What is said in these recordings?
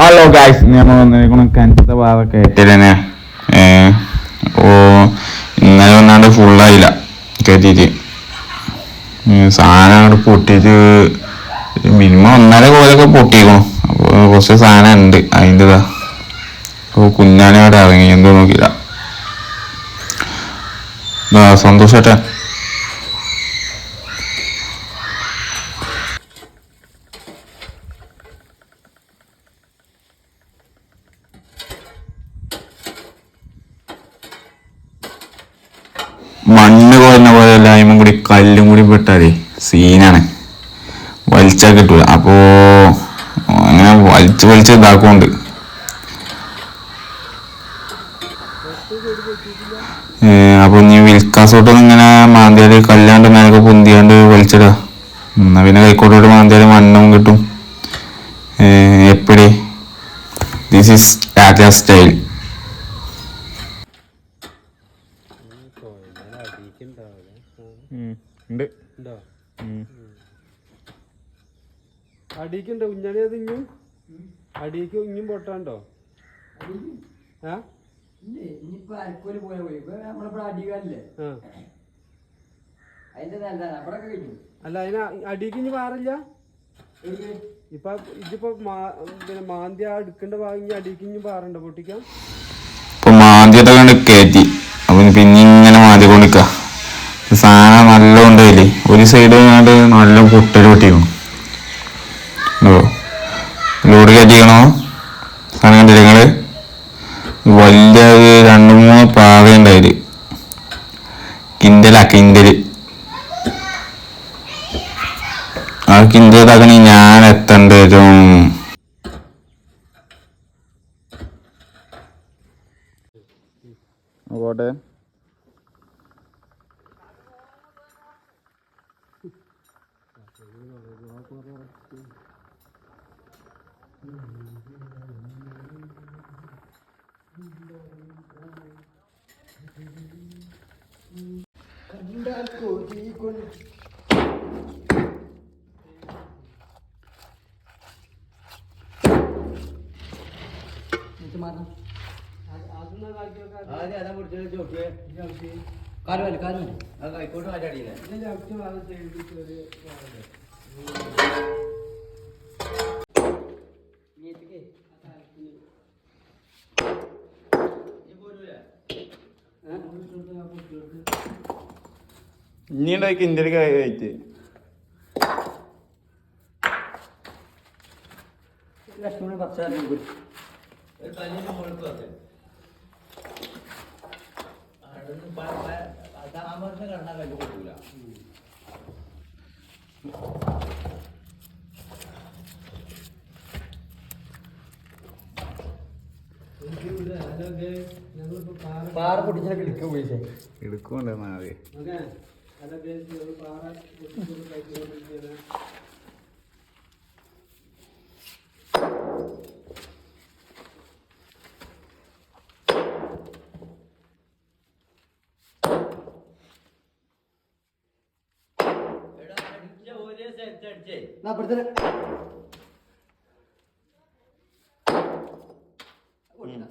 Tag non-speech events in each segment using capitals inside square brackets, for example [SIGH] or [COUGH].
Hello guys നമ്മൾ വന്നിരിക്കണം കിണറ്റത്തെ ഭാഗം കയറ്റലന്നെ ഓ ഇന്നലെ വന്നാണ്ട് ഫുള്ളായില്ല കയറ്റിയിട്ട്. സാധനം അങ്ങോട്ട് പൊട്ടിയിട്ട് മിനിമം ഒന്നര കോലൊക്കെ പൊട്ടിക്കണം. അപ്പോൾ കുറച്ച് സാധനം ഉണ്ട്. അതിന്റെതാ. അപ്പോൾ കുഞ്ഞാനെ അവിടെ ഇറങ്ങി. എന്തോ നോക്കിയില്ല. സന്തോഷട്ടെ മണ്ണ് കോരുന്ന പോലെ എല്ലായ്മ കൂടി കല്ലും കൂടി പെട്ടാലേ സീനാണ്. വലിച്ചാൽ കിട്ടൂല. അപ്പോ അങ്ങനെ വലിച്ച് വലിച്ച് ഇതാക്കുന്നുണ്ട്. അപ്പൊ നീ വിൽക്കാസോട്ടൊന്നും ഇങ്ങനെ മാന്തിയാൽ കല്ലാണ്ട് മേലൊക്കെ പൊന്തിയാണ്ട് വലിച്ചിടുക എന്നാ പിന്നെ കൈക്കോട്ടോട്ട് മാന്തിയാൽ മണ്ണും കിട്ടും. എപ്പടി? ദിസ് ഈസ് ടാറ്റ സ്റ്റൈൽ ഉണ്ട്. ഉണ്ടോ? അടിക്കുണ്ടോ. ഉഞ്ഞാണി അത് ഇഞ്ഞും അടിക്ക് ഇഞ്ഞും പൊട്ടാണ്ടോ? ആ? ഇനിയിപ്പോ അരക്കോൽ പോയ പോയി ഇപ്പൊ നമ്മളിവിടെ അടികാലില്ലേ ആ. അതിന്റെ അവിടെ കഴിഞ്ഞു അല്ല അതിന് അടിക്ക് ഇനി പാറില്ല ഇപ്പൊ ഇതിപ്പോ പിന്നെ മാന്തി ആ എടുക്കേണ്ട ഭാഗം ഇനി അടിക്ക് ഇനി പാറണ്ടോ പൊട്ടിക്കാൻ മാന്തി മാന്തിയൊക്കെ കണ്ട് കയറ്റി അപ്പൊ ഇനി പിന്നെ ഇങ്ങനെ മാന്തി കൊണ്ടിക്ക സാധനം നല്ല ഉണ്ടായില്ലേ ഒരു സൈഡ് കണ്ട് നല്ല പൊട്ടൽ പൊട്ടിക്കണം. ലോഡ് കയറ്റിക്കണോ സാധനം കണ്ടില്ല നിങ്ങൾ? വലിയ ഒരു രണ്ട് മൂന്ന് പാത ഉണ്ടായിൽ. കിൻഡലാ കിൻഡൽ. ആ കിൻഡൽ ഞാൻ എത്തേണ്ടതും പോട്ടെ ಕಾರ್ವಲ್ಲಿ ಕಾರ್ವಲ್ಲಿ ಹಾಗಾಗಿ ಕೊಡುವ ಅಡ್ಡಿಲ್ಲ ഇനി ഉണ്ടാക്കി ഇന്ത്യയിൽ കഴിച്ച് ലക്ഷ്മണ പച്ചാലും പാറ പൊടിച്ചിട്ടൊക്കെ എടുക്കും പോയി എടുക്കുന്നുണ്ട് അതൊക്കെ പാറ പൊട്ടിച്ചത് കഴിച്ചുകൊണ്ടിരിക്കുകയാണ്. എന്നാ അപ്പുറത്തെ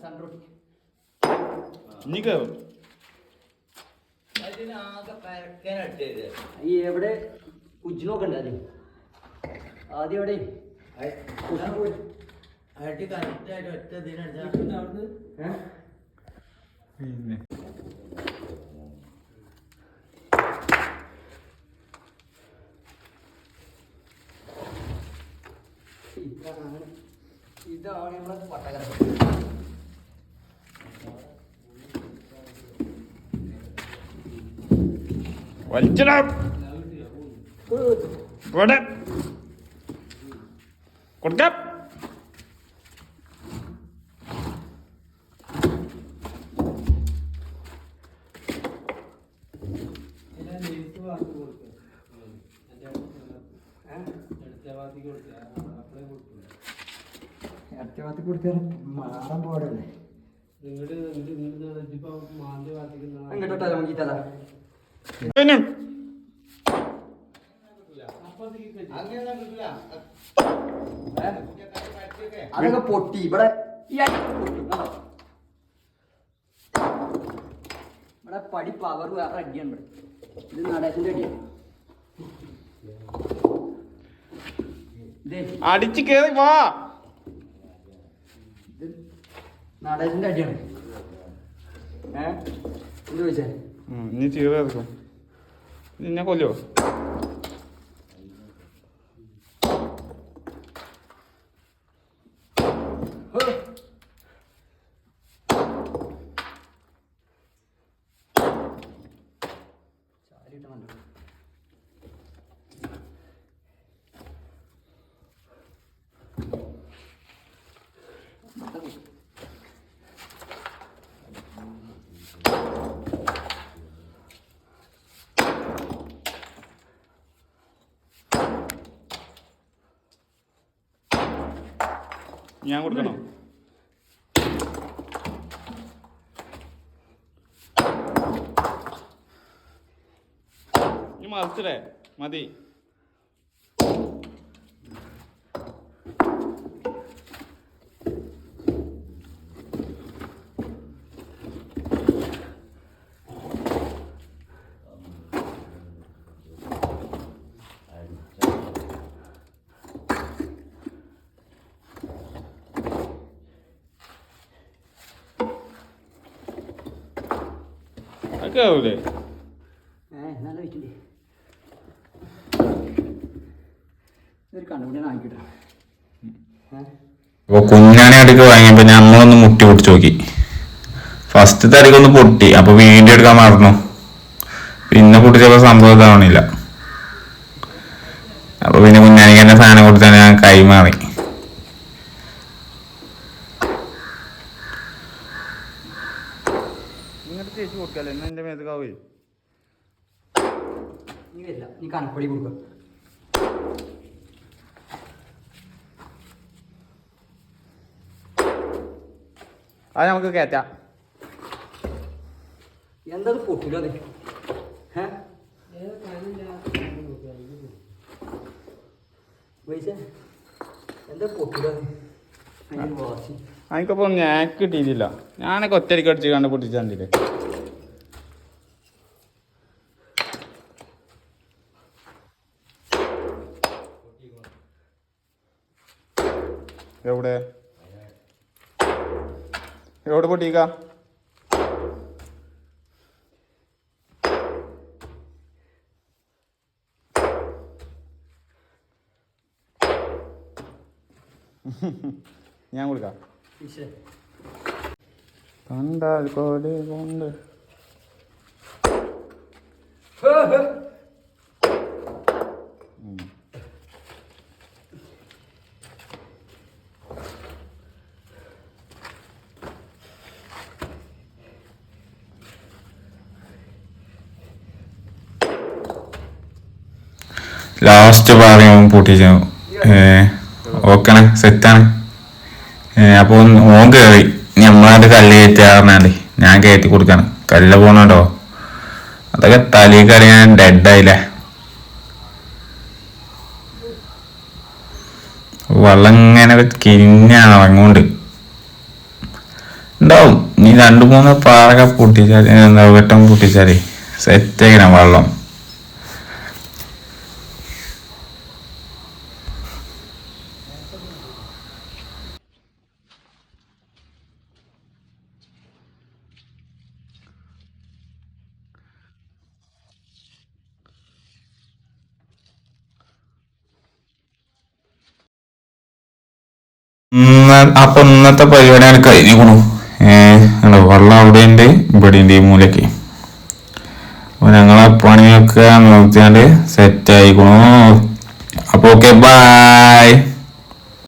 സൺറോട്ടി ഇനി കയറും ഈ എവിടെ? ഉജ്ജ് നോക്കണ്ട ആദ്യം. ആദ്യം എവിടെ? പിന്നെ. ഇതാണ് ഇതാണ് നമ്മളെ പട്ടകര അപ്പളേ ഇവിടെ. കൊടുക്കാം. ഭാഗത്ത് കൊടുത്താൽ മാറാൻ പാടല്ലേ ഇങ്ങോട്ട് ഇതിപ്പോ മാന്തി ഭാഗത്തേക്ക് നിന്നാ- അങ്ങോട്ടല്ല അതൊക്കെ പൊട്ടി. ഇവിടെ? ഇവിടെ പടി പവർ വേറെ അടിയാണ് ഇത് നടേശന്റെ അടിയാണ് അടിച്ചു കേറി വാ. ഇത് നടേശന്റെ അടിയാണ്. ഏ? എന്ത് ചോദിച്ചേ? നീ ചീറ ഇറക്കും നിന്നെ കൊല്ലോ ചാരിയിട്ട് കണ്ടോ ഞാൻ കൊടുക്കണോ? ഇനി മറിച്ചില്ലേ മതി. അതൊക്കെ ആവൂലേ ഏ നല്ല വെച്ചില്ലേ? ഇതൊരു കണ്ടുപിടിയാണ് ആയിക്കോട്ടെ. ഏ? അപ്പൊ കുഞ്ഞാണി അടുക്ക് വാങ്ങിയപ്പോ നമ്മളൊന്ന് മുട്ടി പൊട്ടിച്ച് നോക്കി. ഫസ്റ്റ് അടുക്കൊന്ന് പൊട്ടി അപ്പൊ വീണ്ടും എടുക്കാൻ മറന്നു. പിന്നെ പൊട്ടിച്ചപ്പോ സംഭവം ഇതാവണില്ല. അപ്പൊ പിന്നെ കുഞ്ഞാണിക്ക് തന്നെ സാധനം കൊടുത്താണ് ഞാൻ കൈമാറി. എന്റെ മേത്തക്കാവേ നീ കണപ്പടി അത് നമുക്ക് കയറ്റാം എന്താ പൊട്ടില്ല അത്? എന്താ പൊട്ടില്ല ഞാൻ കിട്ടിയിട്ടില്ല. ഞാനൊക്കെ ഒറ്റയ്ക്ക് അടിച്ച് കണ്ട് പൊട്ടിച്ചാണ്ടില്ലേ എവിടെ? എവിടെ പൊട്ടിക്ക [LAUGHS] ഞാൻ കൊടുക്കാം. കണ്ടാൽ കോടി കൊണ്ട് ലാസ്റ്റ് പറയും പൊട്ടിച്ചു. ഓക്കണേ സെറ്റാണ്. അപ്പോൾ ഓൻ കയറി നമ്മളത് കല്ല് കയറ്റാറിനാണ്ട് ഞാൻ കയറ്റി കൊടുക്കാണ്. കല്ല് പോണോ അതൊക്കെ തലയിൽ കയറി ഞാൻ ഡെഡായില്ലേ വെള്ളം ഇങ്ങനെ കിരിഞ്ഞാണ് ഇറങ്ങോണ്ട് ഉണ്ടാവും. നീ രണ്ടു മൂന്ന് പാറൊക്കെ പൊട്ടിച്ചാൽ എന്താ വെട്ടം സെറ്റ് സെറ്റാക്കണം വെള്ളം. അപ്പൊ ഇന്നത്തെ പരിപാടി എനിക്ക് കഴിഞ്ഞു ഏഹ് വെള്ളം അവിടെ ഉണ്ട് ഇവിടെ ഉണ്ട് ഈ മൂലക്ക്. അപ്പൊ ഞങ്ങളെ പണിയൊക്കെ നിർത്തിയാണ്ട് സെറ്റ് ആയിക്കണു. അപ്പൊ ഓക്കെ ബൈ